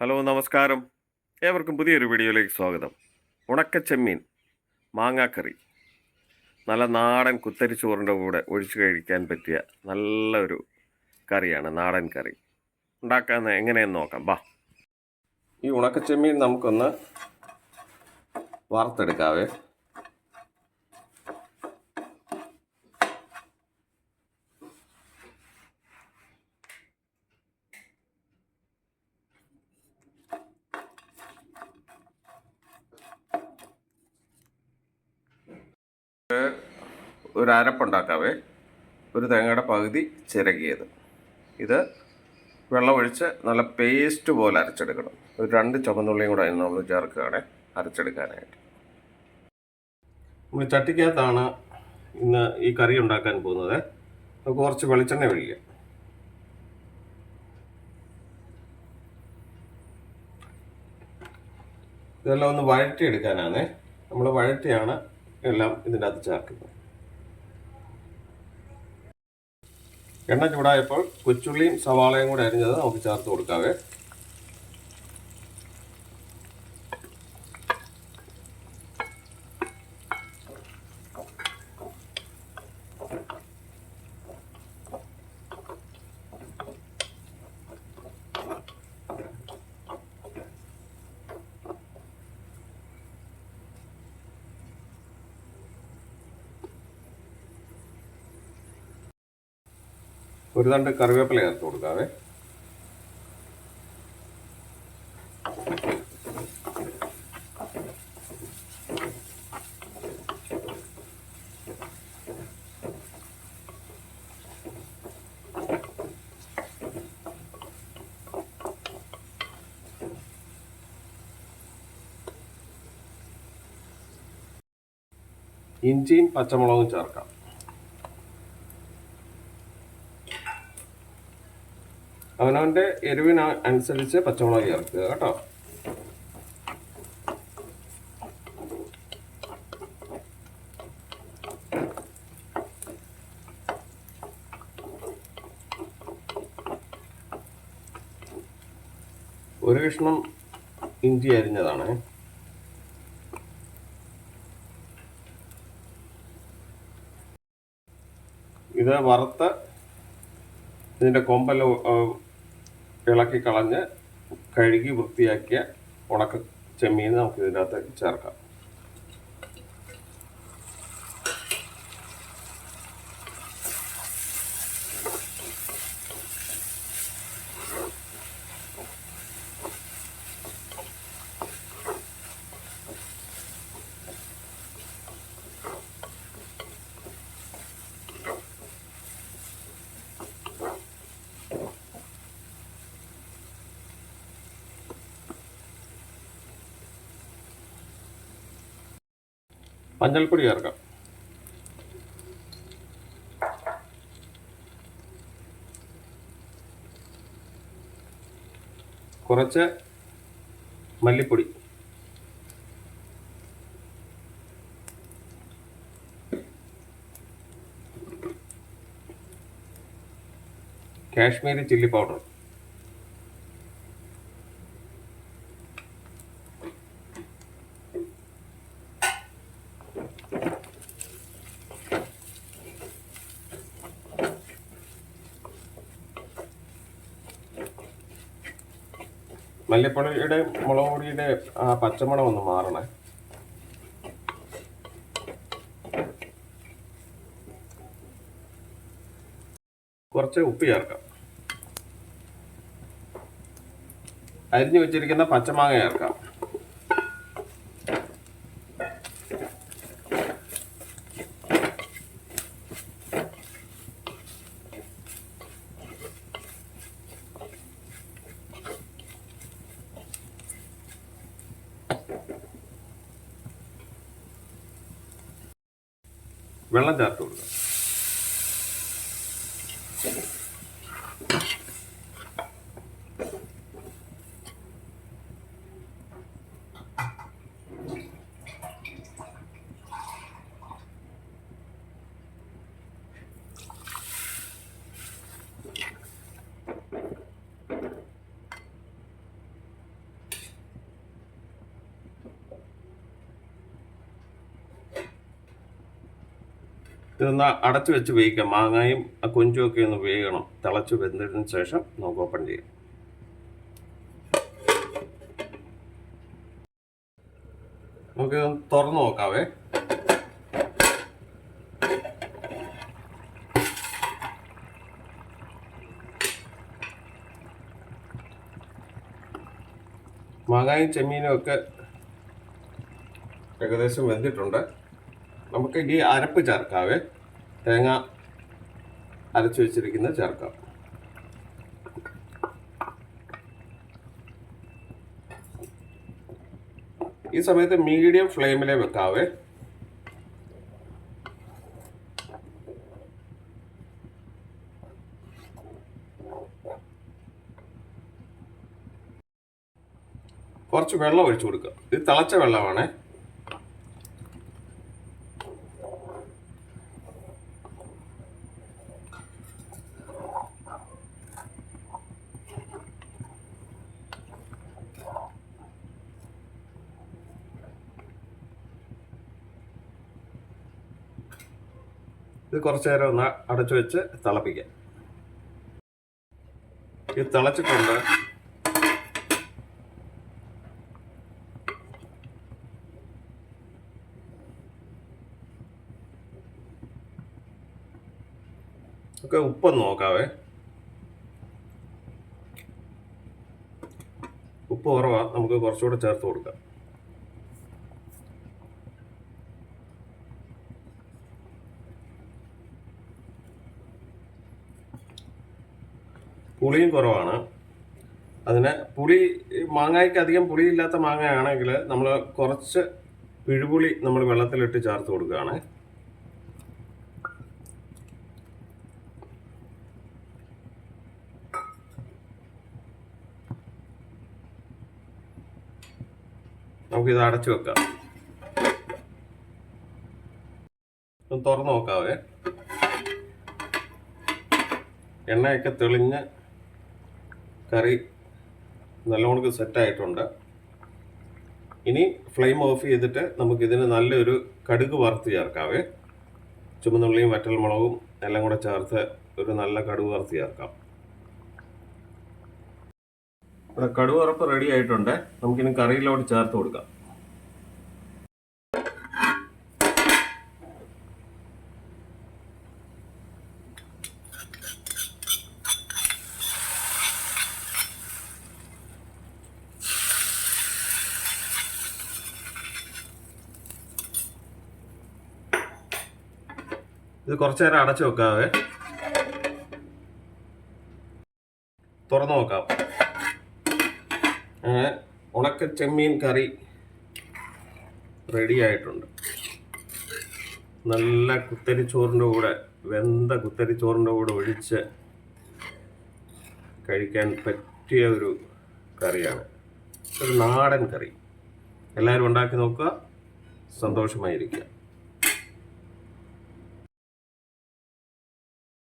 Hello നമസ്കാരം. ഏവർക്കും പുതിയൊരു വീഡിയോയിലേക്ക് സ്വാഗതം. ഉണക്കച്ചെമ്മീൻ മാങ്ങാക്കറി. നല്ല നാടൻ കുത്തരിച്ചോറിന്റെ കൂടെ ഒഴിച്ചു കഴിക്കാൻ പറ്റിയ നല്ലൊരു കറിയാണ് നാടൻ കറി. ഉണ്ടാക്കാൻ എങ്ങനെയെന്ന് നോക്കാം. ബാ. ഈ ഉണക്കച്ചെമ്മീൻ നമുക്കൊന്ന് വറുത്തെടുക്കാവേ. ഒരു അരപ്പുണ്ടാക്കാവേ. ഒരു തേങ്ങയുടെ പകുതി ചിരകിയത്. ഇത് വെള്ളമൊഴിച്ച് നല്ല പേസ്റ്റ് പോലെ അരച്ചെടുക്കണം. ഒരു രണ്ട് ചുമന്നുള്ളിയും കൂടെ അതിന് നമ്മൾ ചേർക്കുകയാണ് അരച്ചെടുക്കാനായിട്ട്. നമ്മൾ ചട്ടിക്കകത്താണ് ഇന്ന് ഈ കറി ഉണ്ടാക്കാൻ പോകുന്നത്. നമുക്ക് കുറച്ച് വെളിച്ചെണ്ണ ഒഴിക്കാം. ഇതെല്ലാം ഒന്ന് വഴറ്റിയെടുക്കാനാണ്. നമ്മൾ വഴറ്റിയാണ് എല്ലാം ഇതിന്റെ അകത്ത് ചേർക്കുന്നത് എണ്ണ ചൂടായപ്പോൾ കൊച്ചുള്ളിയും സവാളയും കൂടെ അരിഞ്ഞത് നമുക്ക് ചേർത്ത് കൊടുക്കാവേ. ഒരു തണ്ട് കറിവേപ്പില ചേർത്ത് കൊടുക്കാവേ. ഇഞ്ചിയും പച്ചമുളകും ചേർക്കാം. അവനവന്റെ എരിവിന് അനുസരിച്ച് പച്ചമുളക് ചേർക്കുക കേട്ടോ. ഒരു കഷ്ണം ഇഞ്ചി അരിഞ്ഞതാണ്. ഇത് വറുത്ത് ഇതിന്റെ കൊമ്പെല്ലാം ഇളക്കി കളഞ്ഞ് കഴുകി വൃത്തിയാക്കിയ ഉണക്ക ചെമ്മീൻ നമുക്ക് ഇതിനകത്ത് ചേർക്കാം. മഞ്ഞൾപ്പൊടി ചേർക്കാം. കുറച്ച് മല്ലിപ്പൊടി. Kashmiri chilli powder. മല്ലിപ്പൊടിയുടെ മുളക് പൊടിയുടെ ആ പച്ചമണം ഒന്ന് മാറണേ. കുറച്ച് ഉപ്പ് ചേർക്കാം. അരിഞ്ഞു വെച്ചിരിക്കുന്ന പച്ചമാങ്ങ ചേർക്കാം. വെള്ളം ചേർത്ത് കൊടുക്കുക. ഇതൊന്ന് അടച്ചു വെച്ച് വേവിക്കാം മാങ്ങായും കൊഞ്ചും ഒക്കെ ഒന്ന് വേകണം. തിളച്ച് വെന്തതിന് ശേഷം നമുക്ക് ഓപ്പൺ ചെയ്യാം. നമുക്ക് തുറന്നു നോക്കാവേ. മാങ്ങായും ചെമ്മീനും ഒക്കെ ഏകദേശം വെന്തിട്ടുണ്ട്. നമുക്ക് ഈ അരപ്പ് ചേർക്കാവേ. തേങ്ങ അരച്ചു വെച്ചിരിക്കുന്നത് ചേർക്കാം. ഈ സമയത്ത് മീഡിയം ഫ്ലെയിമിലെ വെക്കാവേ. കുറച്ച് വെള്ളം ഒഴിച്ചു കൊടുക്കുക. ഇത് തിളച്ച വെള്ളമാണേ. ഇത് കുറച്ച് നേരം ഒന്ന് അടച്ചു വെച്ച് തിളപ്പിക്കാം. ഇത് തിളച്ചിട്ടുണ്ട്. ഒക്കെ ഉപ്പൊന്ന് നോക്കാവേ. ഉപ്പ് കുറവാ നമുക്ക് കുറച്ചുകൂടെ ചേർത്ത് കൊടുക്കാം. പുളിയും കുറവാണ്. അതിന് പുളി മാങ്ങയ്ക്ക് അധികം പുളി ഇല്ലാത്ത മാങ്ങയാണെങ്കിൽ നമ്മൾ കുറച്ച് പിഴുപുളി നമ്മൾ വെള്ളത്തിലിട്ട് ചേർത്ത് കൊടുക്കുകയാണ്. നമുക്കിത് അടച്ചു വെക്കാം. ഒന്ന് തുറന്നു നോക്കാവേ. എണ്ണയൊക്കെ തെളിഞ്ഞ് കറി നല്ലോണം സെറ്റായിട്ടുണ്ട്. ഇനി ഫ്ലെയിം ഓഫ് ചെയ്തിട്ട് നമുക്കിതിന് നല്ലൊരു കടുക് വറുത്ത് ചേർക്കാവേ. ചുമന്നുള്ളിയും വറ്റൽമുളകും എല്ലാം കൂടെ ചേർത്ത് ഒരു നല്ല കടുക് വറുത്ത് ചേർക്കാം. ഇവിടെ കടുവറപ്പ് റെഡി ആയിട്ടുണ്ട്. നമുക്കിനി കറിയിലോട്ട് ചേർത്ത് കൊടുക്കാം. ഇത് കുറച്ചു നേരം അടച്ചു വെക്കാവേ. തുറന്നു നോക്കാം. അങ്ങനെ ഉണക്ക ചെമ്മീൻ കറി റെഡി ആയിട്ടുണ്ട്. നല്ല കുത്തരിച്ചോറിന്റെ കൂടെ വെന്ത കുത്തരിച്ചോറിന്റെ കൂടെ ഒഴിച്ച് കഴിക്കാൻ പറ്റിയ ഒരു കറിയാണ്. ഒരു നാടൻ കറി. എല്ലാവരും ഉണ്ടാക്കി നോക്കുക. സന്തോഷമായിരിക്കുക.